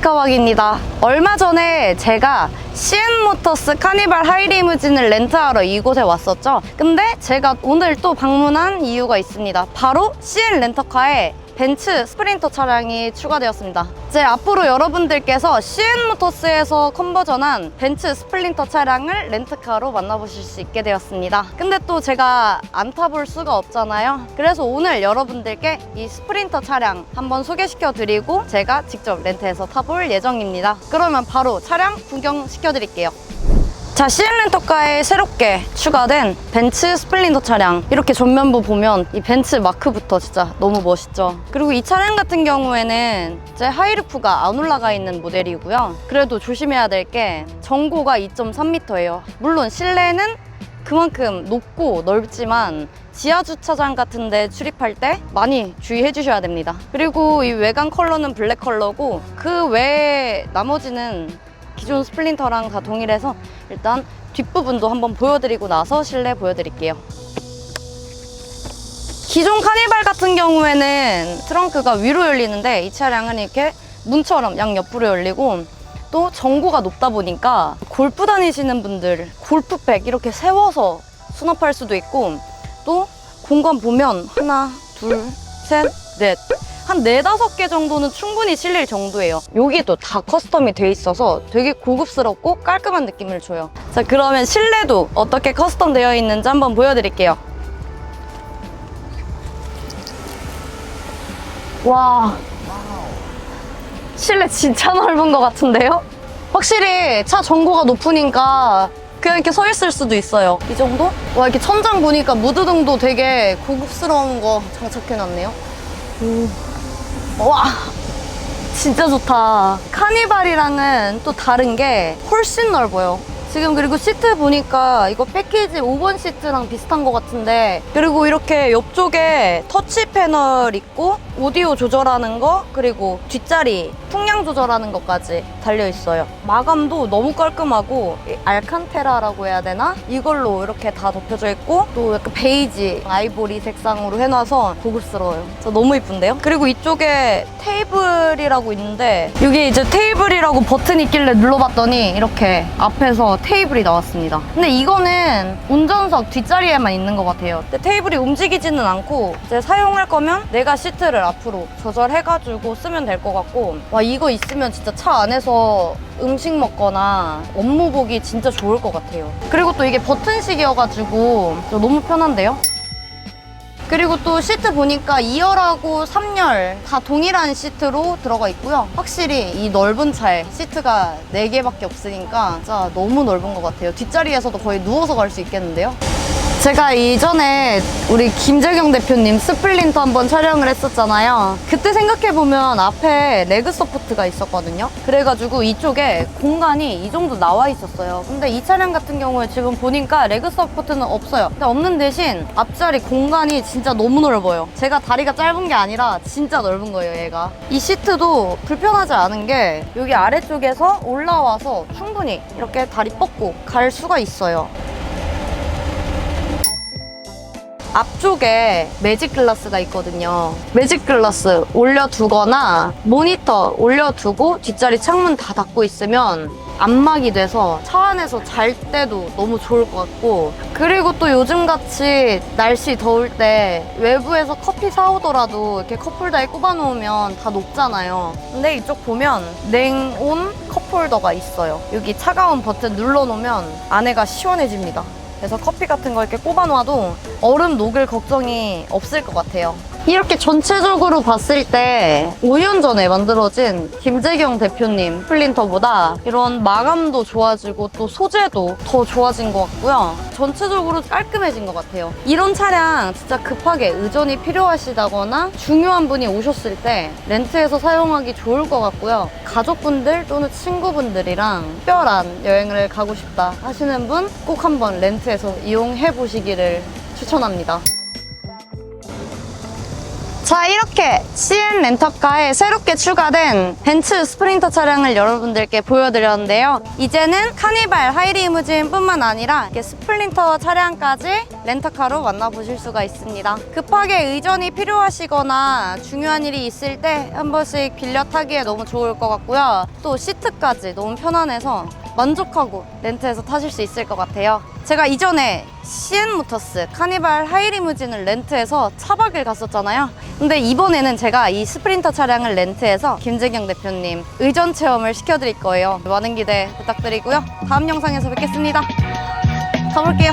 박입니다. 얼마 전에 제가 CN모터스 카니발 하이리무진을 렌트하러 이곳에 왔었죠? 근데 제가 오늘 또 방문한 이유가 있습니다. 바로 CN 렌터카에 벤츠 스프린터 차량이 추가되었습니다. 이제 앞으로 여러분들께서 CN모터스에서 컨버전한 벤츠 스플린터 차량을 렌트카로 만나보실 수 있게 되었습니다. 근데 또 제가 안 타볼 수가 없잖아요. 그래서 오늘 여러분들께 이 스프린터 차량 한번 소개시켜 드리고 제가 직접 렌트해서 타볼 예정입니다. 그러면 바로 차량 구경시켜 드릴게요. 자, CN 렌터카에 새롭게 추가된 벤츠 스플린터 차량. 이렇게 전면부 보면 이 벤츠 마크부터 진짜 너무 멋있죠. 그리고 이 차량 같은 경우에는 이제 하이루프가 안 올라가 있는 모델이고요. 그래도 조심해야 될 게 전고가 2.3m예요. 물론 실내는 그만큼 높고 넓지만 지하 주차장 같은 데 출입할 때 많이 주의해 주셔야 됩니다. 그리고 이 외관 컬러는 블랙 컬러고 그 외에 나머지는 기존 스플린터랑 다 동일해서 일단 뒷부분도 한번 보여드리고 나서 실내 보여드릴게요. 기존 카니발 같은 경우에는 트렁크가 위로 열리는데 이 차량은 이렇게 문처럼 양 옆으로 열리고 또 전고가 높다 보니까 골프 다니시는 분들 골프백 이렇게 세워서 수납할 수도 있고 또 공간 보면 하나, 둘, 셋, 넷. 한 네다섯 개 정도는 충분히 실릴 정도예요. 여기도 다 커스텀이 돼 있어서 되게 고급스럽고 깔끔한 느낌을 줘요. 자, 그러면 실내도 어떻게 커스텀 되어 있는지 한번 보여드릴게요. 와. 실내 진짜 넓은 것 같은데요? 확실히 차 전고가 높으니까 그냥 이렇게 서 있을 수도 있어요. 이 정도? 와, 이렇게 천장 보니까 무드등도 되게 고급스러운 거 장착해놨네요. 오. 와, 진짜 좋다. 카니발이랑은 또 다른 게 훨씬 넓어요. 지금 그리고 시트 보니까 이거 패키지 5번 시트랑 비슷한 것 같은데 그리고 이렇게 옆쪽에 터치 패널 있고 오디오 조절하는 거 그리고 뒷자리 풍량 조절하는 것까지 달려 있어요 마감도 너무 깔끔하고 이 알칸테라라고 해야 되나? 이걸로 이렇게 다 덮여져 있고 또 약간 베이지 아이보리 색상으로 해놔서 고급스러워요 저 너무 이쁜데요? 그리고 이쪽에 테이블이라고 있는데 여기 이제 테이블이라고 버튼이 있길래 눌러봤더니 이렇게 앞에서 테이블이 나왔습니다. 근데 이거는 운전석 뒷자리에만 있는 것 같아요. 근데 테이블이 움직이지는 않고 이제 사용할 거면 내가 시트를 앞으로 조절해가지고 쓰면 될 것 같고 와 이거 있으면 진짜 차 안에서 음식 먹거나 업무 보기 진짜 좋을 것 같아요. 그리고 또 이게 버튼식이어가지고 너무 편한데요? 그리고 또 시트 보니까 2열하고 3열 다 동일한 시트로 들어가 있고요. 확실히 이 넓은 차에 시트가 4개밖에 없으니까 진짜 너무 넓은 것 같아요. 뒷자리에서도 거의 누워서 갈 수 있겠는데요? 제가 이전에 우리 김재경 대표님 스플린터 한번 촬영을 했었잖아요. 그때 생각해보면 앞에 레그 서포트가 있었거든요. 그래가지고 이쪽에 공간이 이 정도 나와 있었어요. 근데 이 차량 같은 경우에 지금 보니까 레그 서포트는 없어요. 근데 없는 대신 앞자리 공간이 진짜 너무 넓어요. 제가 다리가 짧은 게 아니라 진짜 넓은 거예요, 얘가. 이 시트도 불편하지 않은 게 여기 아래쪽에서 올라와서 충분히 이렇게 다리 뻗고 갈 수가 있어요. 앞쪽에 매직 글라스가 있거든요. 매직 글라스 올려두거나 모니터 올려두고 뒷자리 창문 다 닫고 있으면 안막이 돼서 차 안에서 잘 때도 너무 좋을 것 같고 그리고 또 요즘같이 날씨 더울 때 외부에서 커피 사오더라도 이렇게 컵홀더에 꼽아놓으면 다 녹잖아요. 근데 이쪽 보면 냉온 컵홀더가 있어요. 여기 차가운 버튼 눌러놓으면 안에가 시원해집니다. 그래서 커피 같은 거 이렇게 꼽아놔도 얼음 녹을 걱정이 없을 것 같아요. 이렇게 전체적으로 봤을 때 5년 전에 만들어진 김재경 대표님 플린터보다 이런 마감도 좋아지고 또 소재도 더 좋아진 것 같고요. 전체적으로 깔끔해진 것 같아요. 이런 차량 진짜 급하게 의전이 필요하시다거나 중요한 분이 오셨을 때 렌트해서 사용하기 좋을 것 같고요. 가족분들 또는 친구분들이랑 특별한 여행을 가고 싶다 하시는 분 꼭 한번 렌트해서 이용해 보시기를 추천합니다. 자 이렇게 CN 렌터카에 새롭게 추가된 벤츠 스프린터 차량을 여러분들께 보여드렸는데요 이제는 카니발 하이리무진 뿐만 아니라 이렇게 스플린터 차량까지 렌터카로 만나보실 수가 있습니다 급하게 의전이 필요하시거나 중요한 일이 있을 때 한 번씩 빌려 타기에 너무 좋을 것 같고요 또 시트까지 너무 편안해서 만족하고 렌트해서 타실 수 있을 것 같아요. 제가 이전에 시엔모터스 카니발 하이리무진을 렌트해서 차박을 갔었잖아요. 근데 이번에는 제가 이 스프린터 차량을 렌트해서 김재경 대표님 의전 체험을 시켜드릴 거예요. 많은 기대 부탁드리고요. 다음 영상에서 뵙겠습니다. 가볼게요.